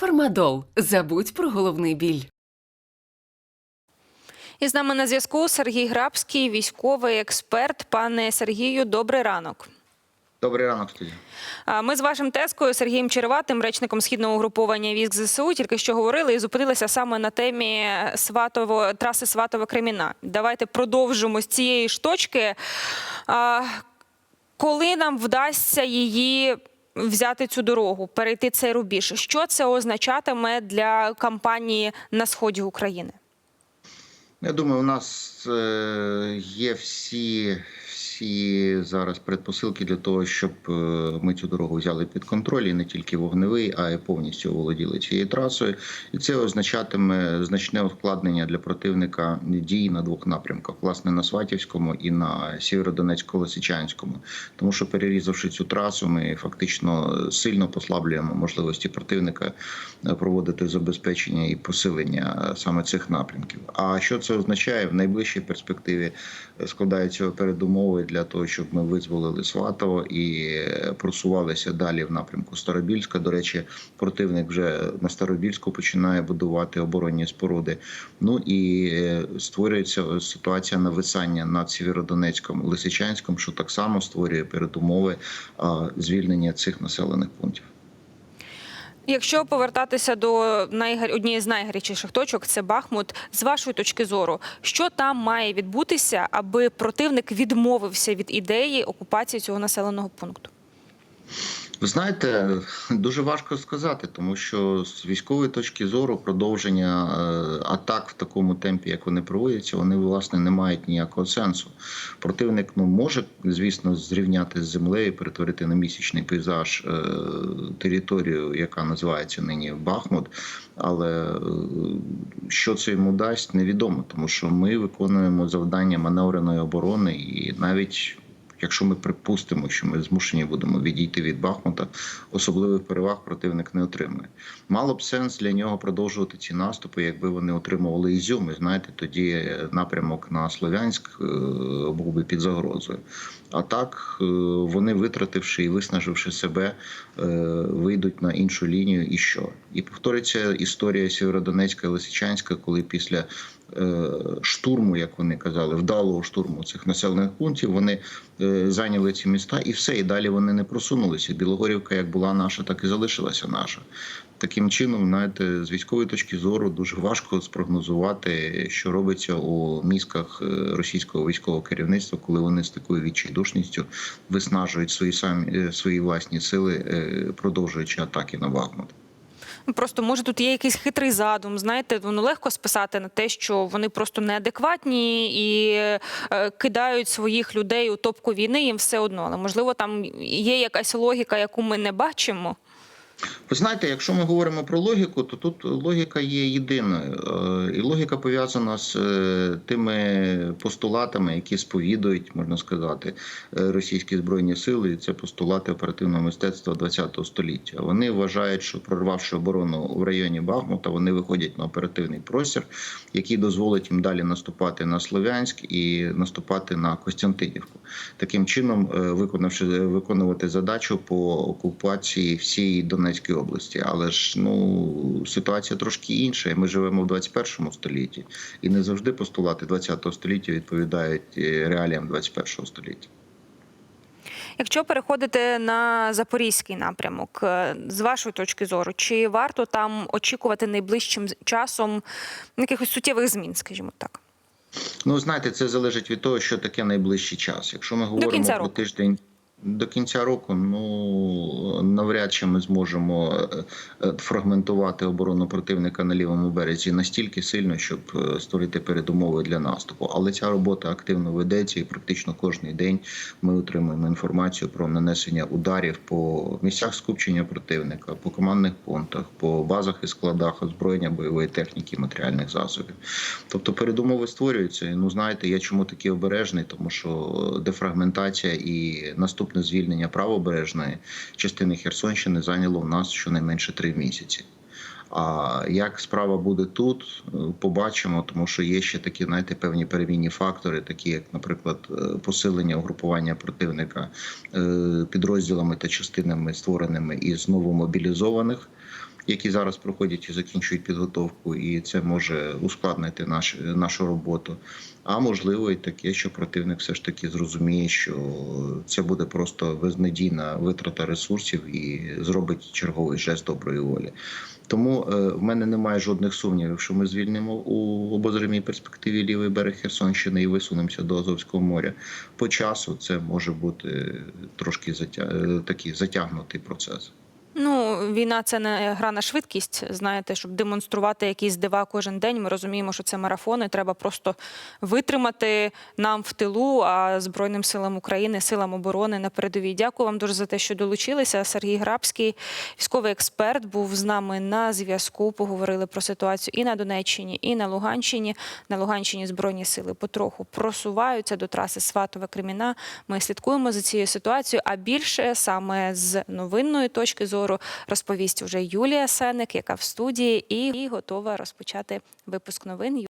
Фармадол. Забудь про головний біль. І з нами на зв'язку Сергій Грабський, військовий експерт. Пане Сергію, добрий ранок. Добрий ранок. А Ми з вашим тескою Сергієм Череватим, речником східного угруповання військ ЗСУ, тільки що говорили і зупинилися саме на темі Сватово траси Сватове Креміна. Давайте продовжимо з цієї ж точки. Коли нам вдасться її взяти цю дорогу, перейти цей рубіж, що це означатиме для кампанії на сході України? Я думаю, у нас е, є всі, всі зараз предпосилки для того, щоб е, ми цю дорогу взяли під контроль і не тільки вогневий, а й повністю оволоділи цією трасою. І це означатиме значне ускладнення для противника дій на двох напрямках: власне на Сватівському і на Сєвєродонецько-Лисичанському. Тому що перерізавши цю трасу, ми фактично сильно послаблюємо можливості противника е, проводити забезпечення і посилення е, саме цих напрямків. А що це означає в найближчій перспективі? Складаються передумови для того, щоб ми визволили Сватово і е, просувалися далі в напрямку Старобільська. До речі, противник вже на Старобільську починає будувати оборонні споруди. Ну і е, створюється ситуація нависання над Сєвєродонецьком Лисичанськом, що так само створює передумови звільнення цих населених пунктів. Якщо повертатися до найгар... однієї з найгарячіших точок, це Бахмут. З вашої точки зору, що там має відбутися, аби противник відмовився від ідеї окупації цього населеного пункту? Ви знаєте, дуже важко сказати, тому що з військової точки зору продовження е, атак в такому темпі, як вони проводяться, вони власне не мають ніякого сенсу. Противник ну може, звісно, зрівняти з землею, перетворити на місячний пейзаж е, територію, яка називається нині Бахмут. Але е, що це йому дасть, невідомо, тому що ми виконуємо завдання маневреної оборони і навіть. Якщо ми припустимо, що ми змушені будемо відійти від Бахмута, особливих переваг противник не отримує. Мало б сенс для нього продовжувати ці наступи, якби вони отримували Ізюм. І знаєте, тоді напрямок на Слов'янськ е, був би під загрозою. А так е, вони, витративши і виснаживши себе, е, вийдуть на іншу лінію. І що? І повториться історія Сєвєродонецька і Лисичанська, коли після е, штурму, як вони казали, вдалого штурму цих населених пунктів, вони е, зайняли ці міста і все. І далі вони не просунулися. Білогорівка, як була наша, так і залишилася наша. Таким чином, знаєте, з військової точки зору дуже важко спрогнозувати, що робиться у мізках е, російського військового керівництва, коли вони з такою відчайдушністю виснажують свої самі е, свої власні сили, е, продовжуючи атаки на Бахмут. Ну, Просто може тут є якийсь хитрий задум. Знаєте, воно легко списати на те, що вони просто неадекватні і е, кидають своїх людей у топку війни. Їм все одно. Але можливо, там є якась логіка, яку ми не бачимо. Ви знаєте, якщо ми говоримо про логіку, то тут логіка є єдиною, Е, і логіка пов'язана з е, тими постулатами, які сповідують, можна сказати, е, російські збройні сили. І Це постулати оперативного мистецтва ХХ століття. Вони вважають, що прорвавши оборону в районі Бахмута, вони виходять на оперативний простір, який дозволить їм далі наступати на Слов'янськ і наступати на Костянтинівку. Таким чином, виконавши виконувати задачу по окупації всієї Донецької області. Але ж ну ситуація трошки інша. Ми живемо в 21 столітті, і не завжди постулати 20 століття відповідають е, реаліям 21 століття. Якщо переходити на запорізький напрямок, е, з вашої точки зору, чи варто там очікувати найближчим часом якихось суттєвих змін, скажімо так? Ну, знаєте, це залежить від того, що таке найближчий час. Якщо ми говоримо про тиждень. До кінця року ну навряд чи ми зможемо е, е, фрагментувати оборону противника на лівому березі настільки сильно, щоб е, створити передумови для наступу. Але ця робота активно ведеться, і практично кожен день ми отримуємо інформацію про нанесення ударів по місцях скупчення противника, по командних пунктах, по базах і складах озброєння бойової техніки, матеріальних засобів. Тобто передумови створюються. Ну знаєте, я чому такий обережний, тому що дефрагментація і наступне звільнення правобережної частини Херсонщини зайняло в нас щонайменше три місяці. А як справа буде тут, е, побачимо, тому що є ще такі, знаєте, певні перевійні фактори, такі як, наприклад, е, посилення угрупування противника е, підрозділами та частинами, створеними із новомобілізованих які зараз проходять і закінчують підготовку, і це може ускладнити наш, нашу роботу. А можливо, і таке, що противник все ж таки зрозуміє, що це буде просто безнадійна витрата ресурсів і зробить черговий жест доброї волі. Тому е, в мене немає жодних сумнівів, що ми звільнимо у обозримій перспективі лівий берег Херсонщини і висунемося до Азовського моря. По часу це може бути трошки затя... е, такий затягнутий процес. Війна це не гра на швидкість. Знаєте, щоб демонструвати якісь дива кожен день. Ми розуміємо, що це марафони. Треба просто витримати нам в тилу, а Збройним силам України, силам оборони на передовій. Дякую вам дуже за те, що долучилися. Сергій Грабський, військовий експерт, був з нами на зв'язку. Поговорили про ситуацію і на Донеччині, і на Луганщині. На Луганщині збройні сили потроху просуваються до траси Сватове Креміна. Ми слідкуємо за цією ситуацією. А більше саме з новинної точки зору розповість уже Юлія Сеник, яка в студії і готова розпочати випуск новин.